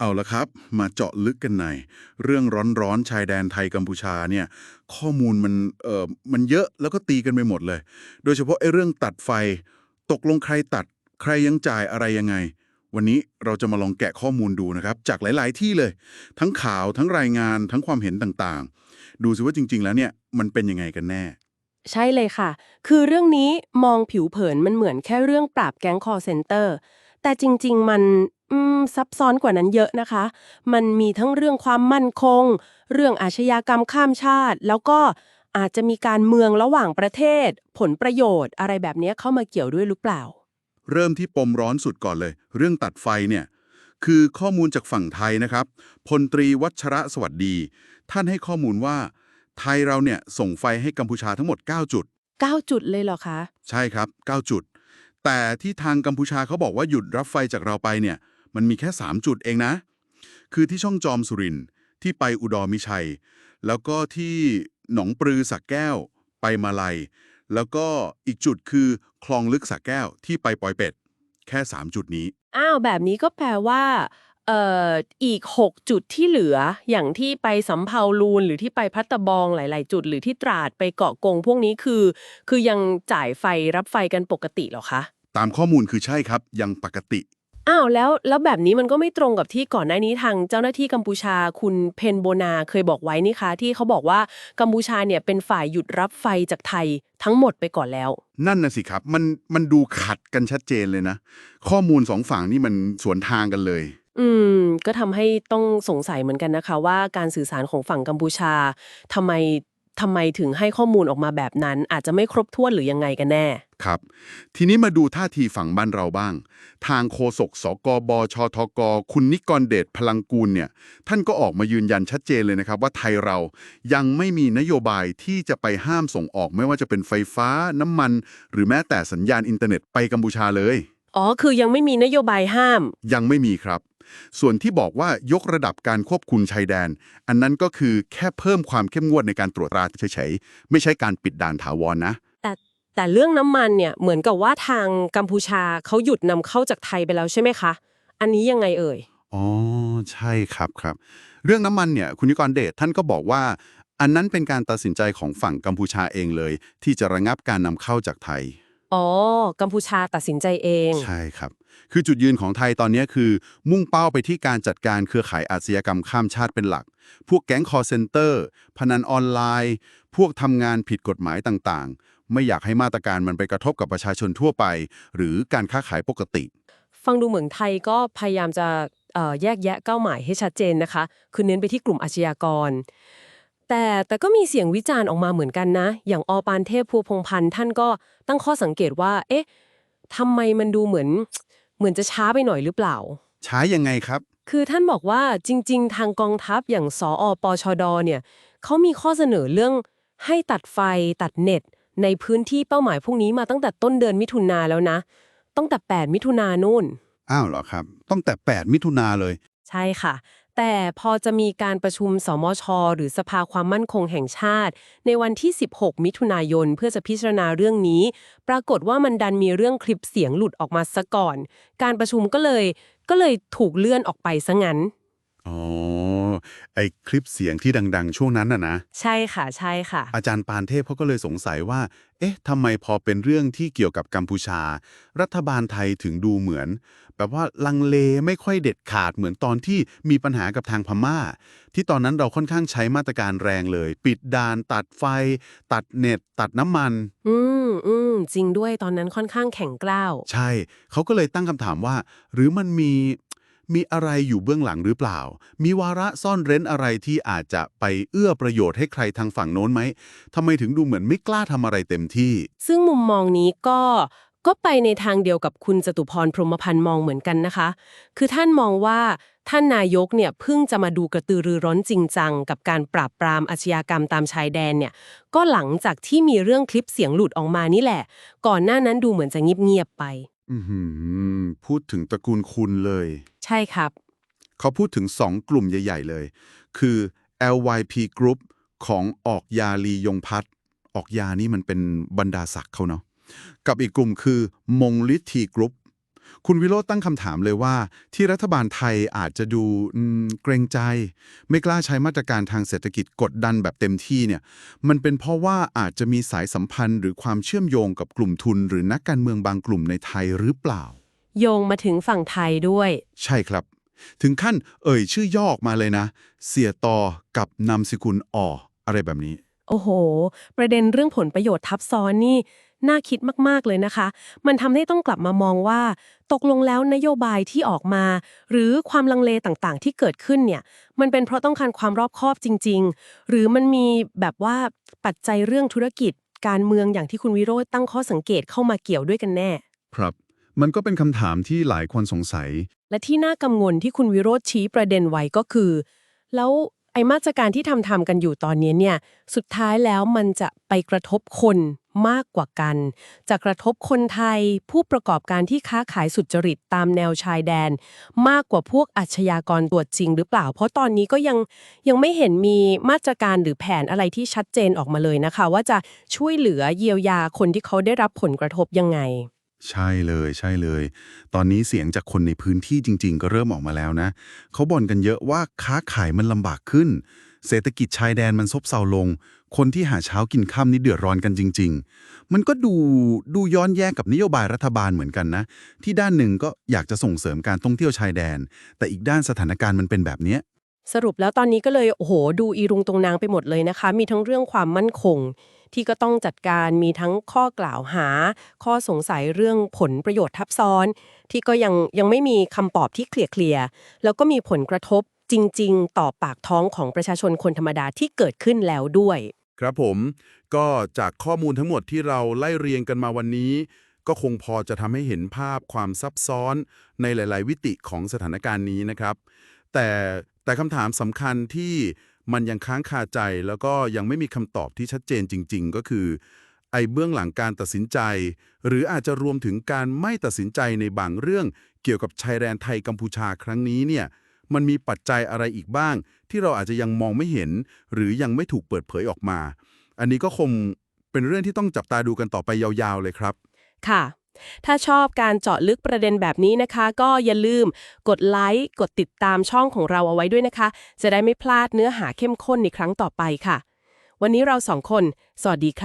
เอาละครับ มาเจาะลึกกันหน่อยเรื่องร้อนๆชายแดนไทยกัมพูชาเนี่ยข้อมูลมันเอ่อมันเยอะแล้วก็ตีกันไปหมดเลย โดยเฉพาะไอ้เรื่องตัดไฟ ตกลงใครตัด ใครยังจ่ายอะไรยังไง วันนี้เราจะมาลองแกะข้อมูลดูนะครับ จากหลาย ๆ ที่เลย ทั้งข่าวทั้งรายงานทั้งความเห็นต่างๆ ดูสิว่าจริง ๆ แล้วเนี่ยมันเป็นยังไงกันแน่ใช่เลยค่ะ คือเรื่องนี้มองผิวเผินมันเหมือนแค่เรื่องปราบแก๊งคอร์เซนเตอร์ แต่จริง ๆ มันอืมซับซ้อนกว่านั้นเยอะนะคะ มันมีทั้งเรื่องความมั่นคง เรื่องอาชญากรรมข้ามชาติ แล้วก็อาจจะมีการเมืองระหว่างประเทศ ผลประโยชน์ อะไรแบบนี้เข้ามาเกี่ยวด้วยหรือเปล่า เริ่มที่ปมร้อนสุดก่อนเลย เรื่องตัดไฟเนี่ย คือข้อมูลจากฝั่งไทยนะครับ พลตรีวัชระสวัสดี ท่านให้ข้อมูลว่า ไทยเราเนี่ยส่งไฟให้กัมพูชาทั้งหมด 9 จุด 9 จุดเลยเหรอคะ ใช่ครับ 9 จุด แต่ที่ทางกัมพูชาเขาบอกว่าหยุดรับไฟจากเราไปเนี่ย มันมีแค่ 3 จุดเองนะ คือที่ช่องจอมสุรินที่ไปอุดรมิชัย แล้วก็ที่หนองปลือสักแก้ว ไปมาลัย แล้วก็อีกจุดคือคลองลึกสักแก้วที่ไปปอยเป็ด แค่ 3 จุดนี้ อ้าว แบบนี้ก็แปลว่าเอ่ออีก 6 จุดที่เหลืออย่างที่ไปสำเภาลูนหรือที่ไปพัตตบองหลาย ๆ จุด หรือที่ตราดไปเกาะกงพวกนี้คือ คือยังจ่ายไฟรับไฟกันปกติหรอคะ ตามข้อมูลคือใช่ครับ ยังปกติ อ้าวแล้วแล้วแบบนี้มันก็ไม่ตรงกับที่ก่อนหน้านี้ทางเจ้าหน้าที่กัมพูชาคุณเพนโบนาเคยบอกไว้นี่คะที่เขาบอกว่ากัมพูชาเนี่ยเป็นฝ่ายหยุดรับไฟจากไทยทั้งหมดไปก่อนแล้ว นั่นน่ะสิครับ มันมันดูขัดกันชัดเจนเลยนะ ข้อมูลสองฝั่งนี่มันสวนทางกันเลย อืม ก็ทำให้ต้องสงสัยเหมือนกันนะคะ ว่าการสื่อสารของฝั่งกัมพูชาทำไม ทำไมถึงให้ข้อมูลออกมาแบบนั้น อาจจะไม่ครบถ้วนหรือยังไงกันแน่ ครับ ทีนี้มาดูท่าทีฝั่งบ้านเราบ้าง ทางโฆษกสกบชทก คุณนิกรเดชพลังกูลเนี่ย ท่านก็ออกมายืนยันชัดเจนเลยนะครับว่าไทยเรายังไม่มีนโยบายที่จะไปห้ามส่งออกไม่ว่าจะเป็นไฟฟ้า น้ำมัน หรือแม้แต่สัญญาณอินเทอร์เน็ตไปกัมพูชาเลย อ๋อ คือยังไม่มีนโยบายห้าม ยังไม่มีครับ ส่วนที่บอกว่ายกระดับการควบคุมชายแดน อันนั้นก็คือแค่เพิ่มความเข้มงวดในการตรวจตราเฉยๆ ไม่ใช่การปิดด่านถาวรนะ แต่แต่เรื่องน้ำมันเนี่ยเหมือนกับว่าทางกัมพูชาเขาหยุดนำเข้าจากไทยไปแล้วใช่ไหมคะ อันนี้ยังไงเอ่ย อ๋อ ใช่ครับครับ เรื่องน้ำมันเนี่ยคุณนิกรเดชท่านก็บอกว่า อันนั้นเป็นการตัดสินใจของฝั่งกัมพูชาเองเลย ที่จะระงับการนำเข้าจากไทย อ๋อ กัมพูชาตัดสินใจเอง ใช่ครับ คือจุดยืนของไทยตอนนี้คือ มุ่งเป้าไปที่การจัดการเครือข่ายอาชญากรรมข้ามชาติเป็นหลัก พวกแก๊งคอร์เซนเตอร์ พนันออนไลน์ พวกทำงานผิดกฎหมายต่างๆ ไม่อยากให้มาตรการมันไปกระทบกับประชาชนทั่วไป หรือการค้าขายปกติ ฟังดูเหมือนไทยก็พยายามจะเอ่อแยกแยะเป้าหมายให้ชัดเจนนะคะ คือเน้นไปที่กลุ่มอาชญากร แต่แต่ก็มีเสียงวิจารณ์ออกมาเหมือนกันนะ อย่างอปานเทพพัวพงพันธ์ท่านก็ตั้งข้อสังเกตว่า เอ๊ะทำไมมันดูเหมือน เหมือนจะช้าไปหน่อยหรือเปล่าใช้ยังไงครับ คือท่านบอกว่าจริง ๆ ทางกองทัพอย่างสออปชดเนี่ยเขามีข้อเสนอเรื่องให้ตัดไฟตัดเน็ต ในพื้นที่เป้าหมายพวกนี้มาตั้งแต่ต้นเดือนมิถุนาแล้วนะ ตั้งแต่ 8 มิถุนานู่น อ้าวเหรอครับต้องแต่ 8 มิถุนาเลย ใช่ค่ะ แต่พอจะมีการประชุมสมช หรือสภาความมั่นคงแห่งชาติ ในวันที่ 16 มิถุนายนเพื่อจะพิจารณาเรื่องนี้ ปรากฏว่ามันดันมีเรื่องคลิปเสียงหลุดออกมาซะก่อน การประชุมก็เลยก็เลยถูกเลื่อนออกไปซะงั้น อ๋อ ไอคลิปเสียงที่ดัง ๆ ช่วงนั้นน่ะนะ ใช่ค่ะใช่ค่ะ อาจารย์ปานเทพเขาก็เลยสงสัยว่า เอ๊ะทำไมพอเป็นเรื่องที่เกี่ยวกับกัมพูชา รัฐบาลไทยถึงดูเหมือน แบบว่าลังเลไม่ค่อยเด็ดขาดเหมือนตอนที่มีปัญหากับทางพม่า ที่ตอนนั้นเราค่อนข้างใช้มาตรการแรงเลย ปิดด่านตัดไฟ ตัดเน็ต ตัดน้ำมัน อืมอืมจริงด้วยตอนนั้นค่อนข้างแข็งกร้าว ใช่ เขาก็เลยตั้งคำถามว่า หรือมันมี มีอะไรอยู่เบื้องหลังหรือเปล่า มีวาระซ่อนเร้นอะไรที่อาจจะไปเอื้อประโยชน์ให้ใครทางฝั่งโน้นไหมทำไมถึงดูเหมือนไม่กล้าทำอะไรเต็มที่ ซึ่งมุมมองนี้ก็ก็ไปในทางเดียวกับคุณจตุพรพรหมพันธ์มองเหมือนกันนะคะ คือท่านมองว่าท่านนายกเนี่ยเพิ่งจะมาดูกระตือรือร้นจริงจังกับการปราบปรามอาชญากรรมตามชายแดนเนี่ย ก็หลังจากที่มีเรื่องคลิปเสียงหลุดออกมานี่แหละ ก่อนหน้านั้นดูเหมือนจะเงียบๆไป อือหือพูดถึงตระกูลคุณเลย ใช่ครับ เขาพูดถึงสองกลุ่มใหญ่ ๆ เลย คือ LYP Group ของออกยาลียงพัฒน์ออกยานี่มันเป็นบรรดาศักดิ์เขาเนาะกับอีกกลุ่มคือมงลิทีกรุ๊ป คุณวิโรจน์ตั้งคำถามเลยว่า ที่รัฐบาลไทยอาจจะดูอืมเกรงใจ ไม่กล้าใช้มาตรการทางเศรษฐกิจกดดันแบบเต็มที่เนี่ยมันเป็นเพราะว่าอาจจะมีสายสัมพันธ์หรือความเชื่อมโยงกับกลุ่มทุน หรือนักการเมืองบางกลุ่มในไทยหรือเปล่า โยงมาถึงฝั่งไทยด้วย ใช่ครับ ถึงขั้นเอ่ยชื่อย่อออกมาเลยนะ เสียตอกับนามสกุลออะไรแบบนี้ โอ้โห ประเด็นเรื่องผลประโยชน์ทับซ้อนนี่ น่าคิดมากๆเลยนะคะ มันทำให้ต้องกลับมามองว่า ตกลงแล้วนโยบายที่ออกมา หรือความลังเลต่างๆ ที่เกิดขึ้นเนี่ย มันเป็นเพราะต้องการความรอบคอบจริง ๆ หรือมันมีแบบว่าปัจจัยเรื่องธุรกิจ การเมืองอย่างที่คุณวิโรจน์ตั้งข้อสังเกตเข้ามาเกี่ยวด้วยกันแน่ ครับ มันก็เป็นคำถามที่หลายคนสงสัย และที่น่ากังวลที่คุณวิโรธชี้ประเด็นไว้ก็คือ แล้ว ไอ้มาตรการที่ทำทำกันอยู่ตอนนี้เนี่ยสุดท้ายแล้วมันจะไปกระทบคนมากกว่ากัน จะกระทบคนไทยผู้ประกอบการที่ค้าขายสุจริตตามแนวชายแดน มากกว่าพวกอาชญากรตัวจริงหรือเปล่า เพราะตอนนี้ก็ยังยังไม่เห็นมีมาตรการหรือแผนอะไรที่ชัดเจนออกมาเลยนะคะ ว่าจะช่วยเหลือเยียวยาคนที่เขาได้รับผลกระทบยังไง ใช่เลยใช่เลย ตอนนี้เสียงจากคนในพื้นที่จริง ๆ ก็เริ่มออกมาแล้วนะเขาบ่นกันเยอะว่าค้าขายมันลำบากขึ้น เศรษฐกิจชายแดนมันซบเซาลง คนที่หาเช้ากินค่ำนี่เดือดร้อนกันจริง ๆ มันก็ดูดูย้อนแย้งกับนโยบายรัฐบาลเหมือนกันนะ ที่ด้านหนึ่งก็อยากจะส่งเสริมการท่องเที่ยวชายแดน แต่อีกด้านสถานการณ์มันเป็นแบบเนี้ยสรุปแล้วตอนนี้ก็เลยโอ้โห ดูอีรุงตรงนางไปหมดเลยนะคะ มีทั้งเรื่องความมั่นคง ที่ก็ต้องจัดการมีทั้งข้อกล่าวหา ข้อสงสัยเรื่องผลประโยชน์ทับซ้อน ที่ก็ยังยังไม่มีคำตอบที่เคลียร์เคลียร์แล้วก็มีผลกระทบจริง ๆ ต่อปากท้องของประชาชนคนธรรมดาที่เกิดขึ้นแล้วด้วย ครับผมก็จากข้อมูลทั้งหมดที่เราไล่เรียงกันมาวันนี้ ก็คงพอจะทำให้เห็นภาพความซับซ้อนในหลาย ๆ วิติของสถานการณ์นี้นะครับ แต่แต่คำถามสำคัญที่ มันยังค้างคาใจแล้วก็ยังไม่มีคำตอบที่ชัดเจนจริง ๆ ก็คือไอ้เบื้องหลังการตัดสินใจ หรืออาจจะรวมถึงการไม่ตัดสินใจในบางเรื่อง เกี่ยวกับชายแดนไทยกัมพูชาครั้งนี้เนี่ยมันมีปัจจัยอะไรอีกบ้าง ที่เราอาจจะยังมองไม่เห็น หรือยังไม่ถูกเปิดเผยออกมา อันนี้ก็คงเป็นเรื่องที่ต้องจับตาดูกันต่อไปยาวๆเลยครับ ค่ะ ถ้าชอบการเจาะลึกประเด็นแบบนี้นะคะ ก็อย่าลืมกดไลค์ กดติดตามช่องของเราเอาไว้ด้วยนะคะ จะได้ไม่พลาดเนื้อหาเข้มข้นในครั้งต่อไปค่ะ วันนี้เราสองคน สวัสดีค่ะ